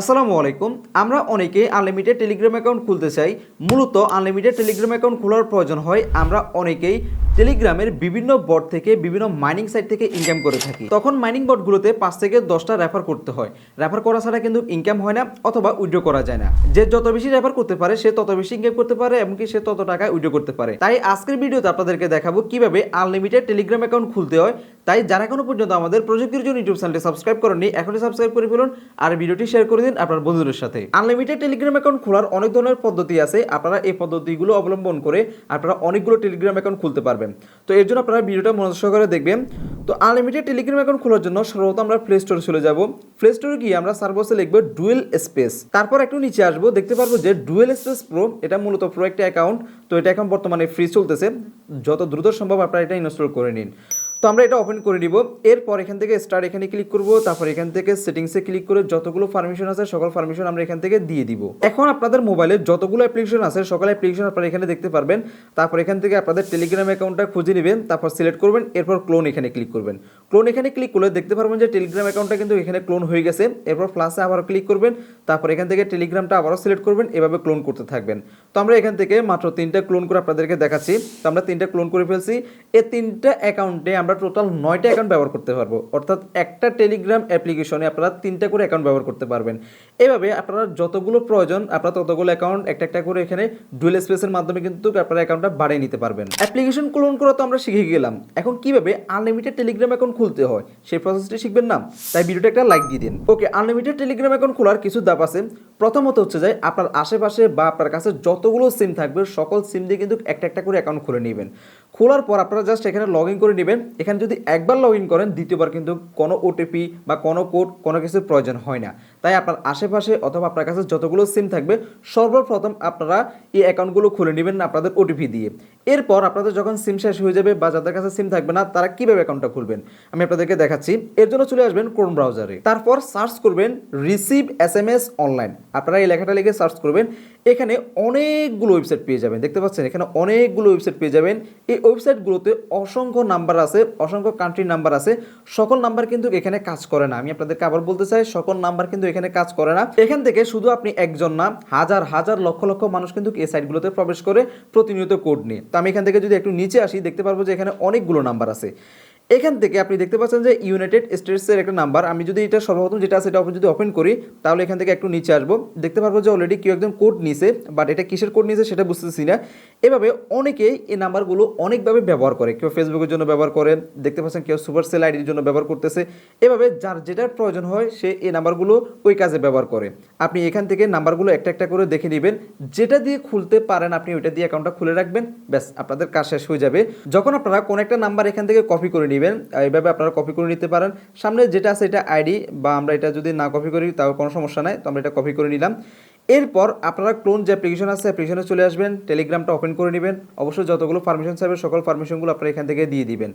আসসালামু আলাইকুম। আমরা অনেকে আনলিমিটেড টেলিগ্রাম অ্যাকাউন্ট খুলতে চাই। মূলত আনলিমিটেড টেলিগ্রাম অ্যাকাউন্ট খোলার প্রয়োজন হয়। আমরা অনেকেই টেলিগ্রামের বিভিন্ন বট থেকে, বিভিন্ন মাইনিং সাইট থেকে ইনকাম করে থাকি। তখন মাইনিং বটগুলোতে পাঁচ থেকে দশটা রেফার করতে হয়। রেফার করা ছাড়া কিন্তু ইনকাম হয় না অথবা উইড্রো করা যায় না। যে যত বেশি রেফার করতে পারে, সে তত বেশি ইনকাম করতে পারে এমনকি সে তত টাকা উইড্রো করতে পারে। তাই আজকের ভিডিওতে আপনাদেরকে দেখাবো কীভাবে আনলিমিটেড টেলিগ্রাম অ্যাকাউন্ট খুলতে হয়। তাই যারা এখনও পর্যন্ত আমাদের প্রযুক্তির জন্য ইউটিউব চ্যানেলটি সাবস্ক্রাইব করেননি, এখনই সাবস্ক্রাইব করে ফেলুন আর ভিডিওটি শেয়ার করে দিন আপনার বন্ধুদের সাথে। আনলিমিটেড টেলিগ্রাম অ্যাকাউন্ট খোলার অনেক ধরনের পদ্ধতি আছে, আপনারা এই পদ্ধতিগুলো অবলম্বন করে আপনারা অনেকগুলো টেলিগ্রাম অ্যাকাউন্ট খুলতে পারবেন। তো এর জন্য আপনারা ভিডিওটা মনোযোগ সহকারে দেখবেন। তো আনলিমিটেড টেলিগ্রাম অ্যাকাউন্ট খোলার জন্য সর্বপ্রথম আমরা প্লে স্টোরে চলে যাব। প্লে স্টোরে গিয়ে আমরা সার্ভাসে লিখব ডুয়েল স্পেস তারপর একটু নিচে আসব, দেখতে পারব যে ডুয়েল স্পেস প্রো এটা মূলত প্রো একটা অ্যাকাউন্ট তো এটা এখন বর্তমানে ফ্রি চলতেছে। যত দ্রুত সম্ভব আপনারা এটা ইনস্টল করে নিন। তো আমরা এটা ওপেন করে নিব। এরপর এখান থেকে স্টার্ট এখানে ক্লিক করব, তারপর এখান থেকে সেটিংসে ক্লিক করে যতগুলো পারমিশন আছে, সকল পারমিশন আমরা এখান থেকে দিয়ে দিব। এখন আপনাদের মোবাইলে যতগুলো অ্যাপ্লিকেশন আছে, সকল অ্যাপ্লিকেশন আপনারা এখানে দেখতে পারবেন। তারপর এখান থেকে আপনাদের টেলিগ্রাম অ্যাকাউন্টটা খুঁজে নেবেন, তারপর সিলেক্ট করবেন, এরপর ক্লোন এখানে ক্লিক করবেন। ক্লোন এখানে ক্লিক করলে দেখতে পারবেন যে টেলিগ্রাম অ্যাকাউন্টটা কিন্তু এখানে ক্লোন হয়ে গেছে। এরপর প্লাসে আবারও ক্লিক করবেন। তারপর এখান থেকে টেলিগ্রামটা আবারও সিলেক্ট করবেন। এভাবে ক্লোন করতে থাকবেন। তো আমরা এখান থেকে মাত্র তিনটা ক্লোন করে আপনাদেরকে দেখাচ্ছি। তো আমরা তিনটা ক্লোন করে ফেলছি। এই তিনটা অ্যাকাউন্টে আমরা টোটাল নয়টা অ্যাকাউন্ট ব্যবহার করতে পারব। অর্থাৎ একটা টেলিগ্রাম অ্যাপ্লিকেশনে আপনারা তিনটা করে অ্যাকাউন্ট ব্যবহার করতে পারবেন। এভাবে আপনারা যতগুলো প্রয়োজন, আপনারা ততগুলো অ্যাকাউন্ট একটা একটা করে এখানে ডুয়েল স্পেসের মাধ্যমে কিন্তু আপনারা অ্যাকাউন্টটা বাড়িয়ে নিতে পারবেন। অ্যাপ্লিকেশন ক্লোন করা তো আমরা শিখে গেলাম। এখন কীভাবে আনলিমিটেড টেলিগ্রাম অ্যাকাউন্ট খুলতে হয়। সেই প্রসেসটি শিখবেন না? তাই ভিডিওটা একটা লাইক দিয়ে দিন। ওকে আনলিমিটেড টেলিগ্রাম অ্যাকাউন্ট খোলার কিছু দাপ আছে। প্রথমত হচ্ছে যে আপনার আশেপাশে বা আপনার কাছে যতগুলো সিম থাকবে, সকল সিম দিয়ে কিন্তু একটা একটা করে অ্যাকাউন্ট খুলে নেবেন। খোলার পর আপনারা জাস্ট এখানে লগ করে নেবেন। এখানে যদি একবার লগ করেন, দ্বিতীয়বার কিন্তু কোনো ওটিপি বা কোনো কোড কোনো কিছুর প্রয়োজন হয় না। তাই আপনার আশেপাশে অথবা আপনার কাছে যতগুলো সিম থাকবে, সর্বপ্রথম আপনারা এই অ্যাকাউন্টগুলো খুলে নেবেন আপনাদের ওটিপি দিয়ে। এরপর আপনাদের যখন সিম শেষ হয়ে যাবে বা যাদের কাছে সিম থাকবে না, তারা কীভাবে অ্যাকাউন্টটা খুলবেন? আমি আপনাদেরকে দেখাচ্ছি। এর জন্য চলে আসবেন ক্রোম ব্রাউজারে তারপর সার্চ করবেন receive S M S online আপনারা এই লেখাটা লিখে সার্চ করবেন, এখানে অনেকগুলো ওয়েবসাইট পেয়ে যাবেন, দেখতে পাচ্ছেন? এখানে অনেকগুলো ওয়েবসাইট পেয়ে যাবেন। এই ওয়েবসাইটগুলোতে অসংখ্য নাম্বার আছে, অসংখ্য কান্ট্রি নাম্বার আছে। সকল নাম্বার কিন্তু এখানে কাজ করে না। আমি আপনাদেরকে আবার বলতে চাই, সকল নাম্বার কিন্তু এখানে কাজ করে না। এখান থেকে শুধু আপনি একজন না, হাজার হাজার, লক্ষ লক্ষ মানুষ কিন্তু এই সাইটগুলোতে প্রবেশ করে প্রতিনিয়ত কোড নিয়ে। তো আমি এখান থেকে যদি একটু নিচে আসি, দেখতে পারব যে এখানে অনেকগুলো নাম্বার আছে। এখান থেকে আপনি দেখতে পাচ্ছেন যে ইউনাইটেড স্টেটসের একটা নাম্বার আমি যদি এটা সর্বপ্রথম যেটা ওপেন যদি ওপেন করি, তাহলে এখান থেকে একটু নিচে আসব। দেখতে পারব যে অলরেডি কেউ একজন কোড নিছে বাট এটা কিসের কোড নিয়েছে সেটা বুঝতেছি না। এভাবে অনেকেই এই নাম্বারগুলো অনেকভাবে ব্যবহার করে। কেউ ফেসবুকের জন্য ব্যবহার করে, দেখতে পাচ্ছেন কেউ সুপার সেল আইডির জন্য ব্যবহার করতেছে। এভাবে যার যেটার প্রয়োজন হয়, সে এই নাম্বারগুলো ওই কাজে ব্যবহার করে। আপনি এখান থেকে নাম্বারগুলো একটা একটা করে দেখে নেবেন। যেটা দিয়ে খুলতে পারেন আপনি ওইটা দিয়ে অ্যাকাউন্টটা খুলে রাখবেন। ব্যাস, আপনাদের কাজ শেষ হয়ে যাবে। যখন আপনারা কোনো একটা নাম্বার এখান থেকে কপি করে নেবেন। এইভাবে আপনারা কপি করে নিতে পারেন। সামনে যেটা আছে এটা আইডি বা আমরা এটা যদি না কপি করি তাও কোনো সমস্যা নাই। তো আমরা এটা কপি করে নিলাম। এরপর আপনারা ক্লোন যে অ্যাপ্লিকেশন আছে অ্যাপ্লিকেশনে চলে আসবেন টেলিগ্রামটা ওপেন করে নেবেন। অবশ্যই যতগুলো পারমিশন চাইবে, সকল পারমিশনগুলো আপনারা এখান থেকে দিয়ে দিবেন।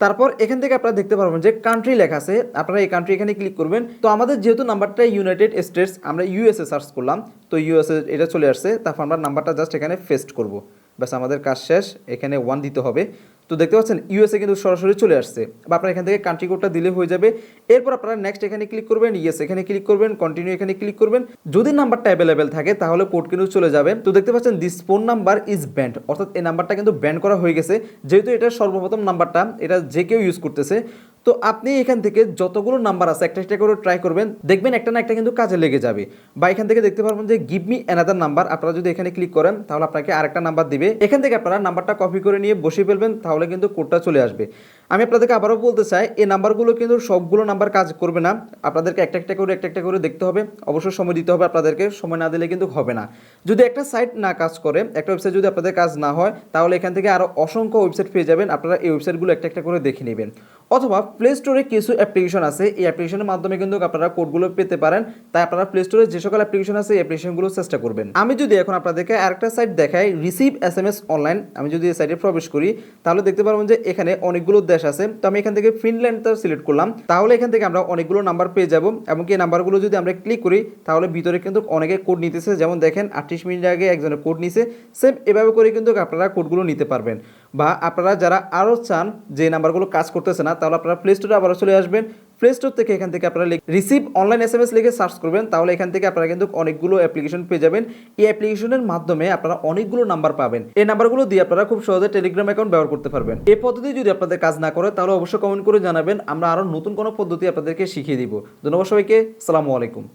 তারপর এখান থেকে আপনারা দেখতে পারবেন যে কান্ট্রি লেখা আছে। আপনারা এই কান্ট্রি এখানে ক্লিক করবেন। তো আমাদের যেহেতু নাম্বারটা ইউনাইটেড স্টেটস আমরা ইউএসএ সার্চ করলাম। তো ইউএসএ এটা চলে আসছে। তারপর আমরা নাম্বারটা জাস্ট এখানে ফেস্ট করব। ব্যাস, আমাদের কাজ শেষ। এখানে ওয়ান দিতে হবে। তো দেখতে পাচ্ছেন ইউএসএ কিন্তু সরাসরি চলে আসছে। বা আপনার এখান থেকে কান্ট্রি কোডটা দিলে হয়ে যাবে। এরপর আপনারা নেক্সট এখানে ক্লিক করবেন ইয়েস এখানে ক্লিক করবেন কন্টিনিউ এখানে ক্লিক করবেন। যদি নাম্বারটা অ্যাভেলেবেল থাকে, তাহলে কোড কিন্তু চলে যাবে। তো দেখতে পাচ্ছেন this phone number is banned অর্থাৎ এই নাম্বারটা কিন্তু ব্যান্ড করা হয়ে গেছে। যেহেতু এটা সর্বপ্রথম নাম্বারটা এটা যে কেউ ইউজ করতেছে। তো আপনি এখান থেকে যতগুলো নাম্বার আছে একটা একটা করে ট্রাই করবেন, দেখবেন একটা না একটা কিন্তু কাজে লেগে যাবে। বা এখান থেকে দেখতে পারবেন যে গিভ মি অ্যানাদার নাম্বার আপনারা যদি এখানে ক্লিক করেন, তাহলে আপনাকে আরেকটা নাম্বার দিবে। এখান থেকে আপনারা নাম্বারটা কপি করে নিয়ে বসে ফেলবেন, তাহলে কিন্তু কোডটা চলে আসবে। আমি আপনাদেরকে আবারও বলতে চাই, এই নাম্বারগুলো কিন্তু সবগুলো নাম্বার কাজ করবে না। আপনাদেরকে একটা একটা করে, একটা একটা করে দেখতে হবে। অবশ্যই সময় দিতে হবে আপনাদেরকে। সময় না দিলে কিন্তু হবে না। যদি একটা সাইট না কাজ করে, একটা ওয়েবসাইট যদি আপনাদের কাজ না হয়, তাহলে এখান থেকে আরও অসংখ্য ওয়েবসাইট পেয়ে যাবেন। আপনারা এই ওয়েবসাইটগুলো একটা একটা করে দেখে নেবেন। অথবা প্লে স্টোরে কিছু অ্যাপ্লিকেশন আছে। এই অ্যাপ্লিকেশনের মাধ্যমে কিন্তু আপনারা কোডগুলো পেতে পারেন। তাই আপনারা প্লে স্টোরে যে সকল অ্যাপ্লিকেশন আছে, এই অ্যাপ্লিকেশনগুলো চেষ্টা করবেন। আমি যদি এখন আপনাদেরকে আরেকটা সাইট দেখাই receive S M S online আমি যদি এই সাইটে প্রবেশ করি, তাহলে দেখতে পারবেন যে এখানে অনেকগুলো দেশ আছে, তো আমি এখান থেকে ফিনল্যান্ডটা সিলেক্ট করলাম। তাহলে এখান থেকে আমরা অনেকগুলো নাম্বার পেয়ে যাব এবং এই নাম্বারগুলো যদি আমরা ক্লিক করি, তাহলে ভিতরে কিন্তু অনেকে কোড নিতেছে। যেমন দেখেন, আটত্রিশ মিনিট আগে একজনের কোড নিছে। সেম এভাবে করে কিন্তু আপনারা কোডগুলো নিতে পারবেন। বা আপনারা যারা আরও চান যে নাম্বারগুলো কাজ করতেছে না, তাহলে আপনারা প্লে স্টোরে আবারও চলে আসবেন। প্লে স্টোর থেকে এখান থেকে আপনারা receive online S M S লিখে সার্চ করবেন, তাহলে এখান থেকে আপনারা কিন্তু অনেকগুলো অ্যাপ্লিকেশন পেয়ে যাবেন। এই অ্যাপ্লিকেশনের মাধ্যমে আপনারা অনেকগুলো নাম্বার পাবেন। এই নাম্বারগুলো দিয়ে আপনারা খুব সহজে টেলিগ্রাম অ্যাকাউন্ট ব্যবহার করতে পারবেন। এই পদ্ধতি যদি আপনাদের কাজ না করে, তাহলে অবশ্যই কমেন্ট করে জানাবেন। আমরা আরও নতুন কোনো পদ্ধতি আপনাদেরকে শিখিয়ে দিব। ধন্যবাদ সবাইকে। সালামু আলাইকুম।